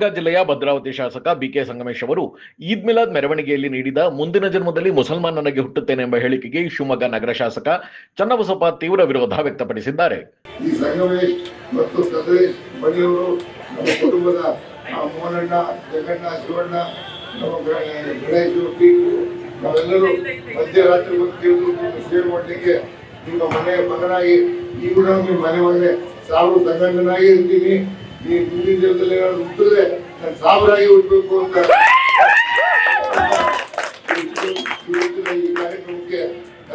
ಶಿವಮೊಗ್ಗ ಜಿಲ್ಲೆಯ ಭದ್ರಾವತಿ ಶಾಸಕ ಬಿಕೆ ಸಂಗಮೇಶ್ ಅವರು ಈದ್ ಮಿಲಾದ್ ಮೆರವಣಿಗೆಯಲ್ಲಿ ನೀಡಿದ ಮುಂದಿನ ಜನ್ಮದಲ್ಲಿ ಮುಸಲ್ಮಾನನಾಗಿ ಹುಟ್ಟುತ್ತೇನೆ ಎಂಬ ಹೇಳಿಕೆಗೆ ಶಿವಮೊಗ್ಗ ನಗರ ಶಾಸಕ ಚನ್ನಬಸಪ್ಪ ತೀವ್ರ ವಿರೋಧ ವ್ಯಕ್ತಪಡಿಸಿದ್ದಾರೆ. ನಮ್ಮ ಮನೆಯ ಮಗನಾಗಿ ಮನೆ ಸಾವು ಸಂಗಣ್ಣನಾಗಿ ಇರ್ತೀನಿ. ಈ ಹಿಂದಿನ ಹುಟ್ಟಿದ್ರೆ ನಾನು ಸಾಬರಾಗಿ ಹುಟ್ಟಬೇಕು ಅಂತ.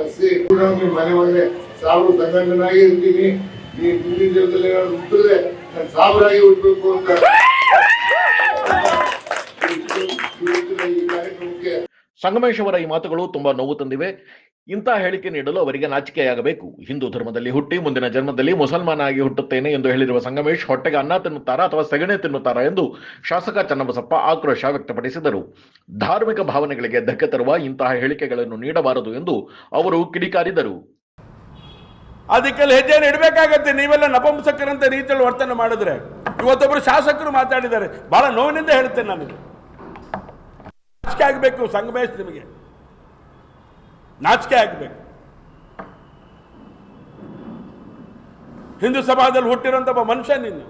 ಈ ಮನೆ ಸಾವು ಸಂಗಣ್ಣನಾಗಿ ಇರ್ತೀನಿ. ಈ ಹಿಂದಿನ ದಿನದಲ್ಲಿ ಹುಟ್ಟಿದ್ರೆ ನಾನು ಸಾಬರಾಗಿ ಹುಟ್ಟಬೇಕು ಅಂತ. ಸಂಗಮೇಶ್ ಅವರ ಈ ಮಾತುಗಳು ತುಂಬಾ ನೋವು ತಂದಿವೆ. ಇಂತಹ ಹೇಳಿಕೆ ನೀಡಲು ಅವರಿಗೆ ನಾಚಿಕೆಯಾಗಬೇಕು. ಹಿಂದೂ ಧರ್ಮದಲ್ಲಿ ಹುಟ್ಟಿ ಮುಂದಿನ ಜನ್ಮದಲ್ಲಿ ಮುಸಲ್ಮಾನ ಆಗಿ ಹುಟ್ಟುತ್ತೇನೆ ಎಂದು ಹೇಳಿರುವ ಸಂಗಮೇಶ್ ಹೊಟ್ಟೆಗೆ ಅನ್ನ ತಿನ್ನುತ್ತಾರಾ ಅಥವಾ ಸೆಗಣೆ ತಿನ್ನುತ್ತಾರಾ ಎಂದು ಶಾಸಕ ಚನ್ನಬಸಪ್ಪ ಆಕ್ರೋಶ ವ್ಯಕ್ತಪಡಿಸಿದರು. ಧಾರ್ಮಿಕ ಭಾವನೆಗಳಿಗೆ ಧಕ್ಕೆ ತರುವ ಇಂತಹ ಹೇಳಿಕೆಗಳನ್ನು ನೀಡಬಾರದು ಎಂದು ಅವರು ಕಿಡಿಕಾರಿದರು. ಅದಕ್ಕೆಲ್ಲ ಹೆಜ್ಜೆ ಇಡಬೇಕಾಗತ್ತೆ. ನೀವೆಲ್ಲ ನಪಂಸಕರಂತ ರೀತಿಯಲ್ಲಿ ವರ್ತನೆ ಮಾಡಿದ್ರೆ. ಇವತ್ತೊಬ್ಬರು ಶಾಸಕರು ಮಾತಾಡಿದ್ದಾರೆ. ಬಹಳ ನೋವಿನಿಂದ ಹೇಳ್ತೇನೆ ನನಗೆ ಆಗಬೇಕು ಸಂಗಮೇಶ್ ನಿಮಗೆ. ನಾಚಿಕೆ ಆಗಬೇಕು. ಹಿಂದೂ ಸಮಾಜದಲ್ಲಿ ಹುಟ್ಟಿರೋಂಥ ಮನುಷ್ಯ ನೀನು.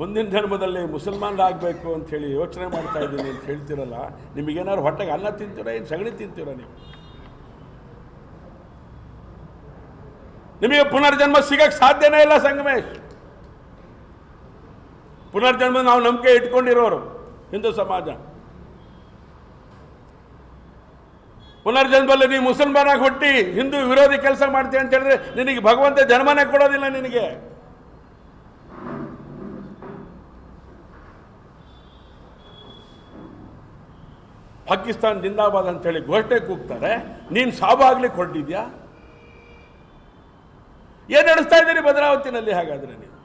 ಮುಂದಿನ ಜನ್ಮದಲ್ಲಿ ಮುಸಲ್ಮಾನರಾಗಬೇಕು ಅಂತ ಹೇಳಿ ಯೋಚನೆ ಮಾಡ್ತಾ ಇದ್ದೀನಿ ಅಂತ ಹೇಳ್ತಿರಲ್ಲ, ನಿಮಗೇನಾದ್ರು ಹೊಟ್ಟೆಗೆ ಅನ್ನ ತಿಂತೀರಾ ಏನು ಸಗಣಿ ತಿಂತೀರಾ ನೀವು? ನಿಮಗೆ ಪುನರ್ಜನ್ಮ ಸಿಗಕ್ಕೆ ಸಾಧ್ಯನೇ ಇಲ್ಲ ಸಂಗಮೇಶ್. ಪುನರ್ಜನ್ಮ ನಾವು ನಂಬಿಕೆ ಇಟ್ಕೊಂಡಿರೋರು ಹಿಂದೂ ಸಮಾಜ. ಪುನರ್ಜನ್ಮದಲ್ಲಿ ನೀವು ಮುಸಲ್ಮಾನಾಗಿ ಹುಟ್ಟಿ ಹಿಂದೂ ವಿರೋಧಿ ಕೆಲಸ ಮಾಡ್ತೀಯ ಅಂತ ಹೇಳಿದ್ರೆ ನಿನಗೆ ಭಗವಂತ ಜನ್ಮನೇ ಕೊಡೋದಿಲ್ಲ ನಿನಗೆ. ಪಾಕಿಸ್ತಾನ್ ಜಿಂದಾಬಾದ್ ಅಂತೇಳಿ ಘೋಷಣೆ ಕೂಗ್ತಾರೆ. ನೀನು ಸಾವಾಗ್ಲಿಕ್ಕೆ ಹೊರಟಿದ್ಯಾ ಏನು ನಡೆಸ್ತಾ ಇದ್ದೀರಿ ಭದ್ರಾವತಿನಲ್ಲಿ ಹಾಗಾದ್ರೆ ನೀವು?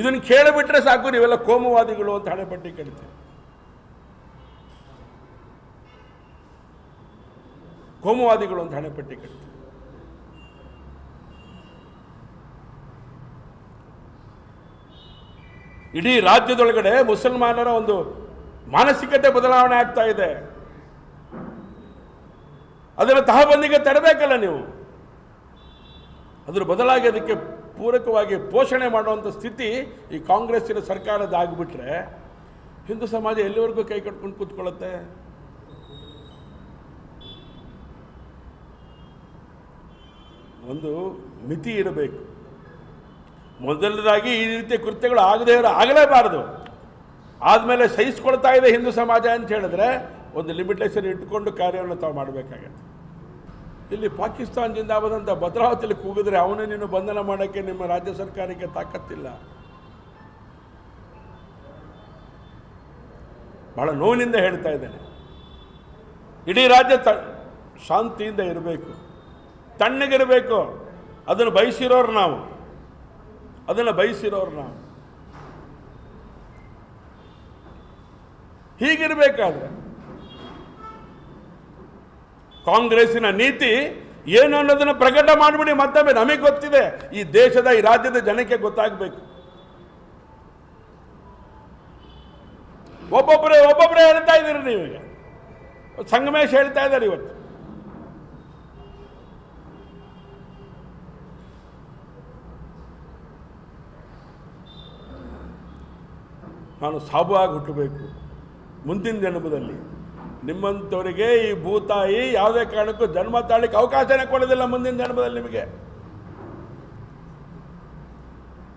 ಇದನ್ನು ಕೇಳಿಬಿಟ್ರೆ ಸಾಕು, ನೀವೆಲ್ಲ ಕೋಮುವಾದಿಗಳು ಅಂತ ಹಣೆಪಟ್ಟಿ ಕರಿತೀರಿ. ಕೋಮುವಾದಿಗಳು ಅಂತ ಹಣೆಪಟ್ಟಿ ಕಟ್ತಾರೆ ಇಡೀ ರಾಜ್ಯದೊಳಗಡೆ ಮುಸಲ್ಮಾನರ ಒಂದು ಮಾನಸಿಕತೆ ಬದಲಾವಣೆ ಆಗ್ತಾ ಇದೆ. ಅದರ ತಹಬಂದಿಗೆ ತಡಬೇಕಲ್ಲ ನೀವು? ಅದರ ಬದಲಾಗಿ ಅದಕ್ಕೆ ಪೂರಕವಾಗಿ ಪೋಷಣೆ ಮಾಡುವಂಥ ಸ್ಥಿತಿ ಈ ಕಾಂಗ್ರೆಸ್ಸಿನ ಸರ್ಕಾರದ ಆಗಿಬಿಟ್ರೆ ಹಿಂದೂ ಸಮಾಜ ಎಲ್ಲಿವರೆಗೂ ಕೈ ಕಟ್ಕೊಂಡು ಕೂತ್ಕೊಳ್ಳುತ್ತೆ? ಒಂದು ಮಿತಿ ಇರಬೇಕು ಮೊದಲನೇದಾಗಿ ಈ ರೀತಿಯ ಕೃತ್ಯಗಳು ಆಗದೇ ಇರೋ ಆಗಲೇಬಾರದು. ಆದಮೇಲೆ ಸಹಿಸ್ಕೊಳ್ತಾ ಇದೆ ಹಿಂದೂ ಸಮಾಜ ಅಂತ ಹೇಳಿದ್ರೆ ಒಂದು ಲಿಮಿಟೇಷನ್ ಇಟ್ಕೊಂಡು ಕಾರ್ಯವನ್ನು ತಾವು ಮಾಡಬೇಕಾಗತ್ತೆ. ಇಲ್ಲಿ ಪಾಕಿಸ್ತಾನ ಜಿಂದಾಬಾದ್ ಭದ್ರಾವತಿಯಲ್ಲಿ ಕೂಗಿದ್ರೆ ಅವನೇ ನೀನು ಬಂಧನ ಮಾಡೋಕ್ಕೆ ನಿಮ್ಮ ರಾಜ್ಯ ಸರ್ಕಾರಕ್ಕೆ ತಾಕತ್ತಿಲ್ಲ. ಬಹಳ ನೋವಿನಿಂದ ಹೇಳ್ತಾ ಇದ್ದೇನೆ. ಇಡೀ ರಾಜ್ಯ ತ ಶಾಂತಿಯಿಂದ ಇರಬೇಕು. ತಣ್ಣಗಿರಬೇಕು. ಅದನ್ನು ಬಯಸಿರೋರು ನಾವು. ಅದನ್ನು ಬಯಸಿರೋರು ನಾವು. ಹೀಗಿರಬೇಕಾದ್ರೆ ಕಾಂಗ್ರೆಸ್ಸಿನ ನೀತಿ ಏನು ಅನ್ನೋದನ್ನು ಪ್ರಕಟ ಮಾಡಿಬಿಡಿ, ಮತ್ತೊಮ್ಮೆ ನಮಗೆ ಗೊತ್ತಿದೆ. ಈ ದೇಶದ, ಈ ರಾಜ್ಯದ ಜನಕ್ಕೆ ಗೊತ್ತಾಗಬೇಕು. ಒಬ್ಬೊಬ್ಬರೇ ಒಬ್ಬೊಬ್ಬರೇ ಹೇಳ್ತಾ ಇದ್ದೀರಿ ನೀವೀಗ. ಸಂಗಮೇಶ್ ಹೇಳ್ತಾ ಇದ್ದಾರೆ ಇವತ್ತು. ನಾನು ಸಾಬುವಾಗಿ ಹುಟ್ಟಬೇಕು. ಮುಂದಿನ ಜನ್ಮದಲ್ಲಿ ನಿಮ್ಮಂಥವರಿಗೆ ಈ ಭೂತಾಯಿ ಯಾವುದೇ ಕಾರಣಕ್ಕೂ ಜನ್ಮ ತಾಳಿಕ್ಕೆ ಅವಕಾಶನೇ ಕೊಡೋದಿಲ್ಲ ಮುಂದಿನ ಜನ್ಮದಲ್ಲಿ ನಿಮಗೆ.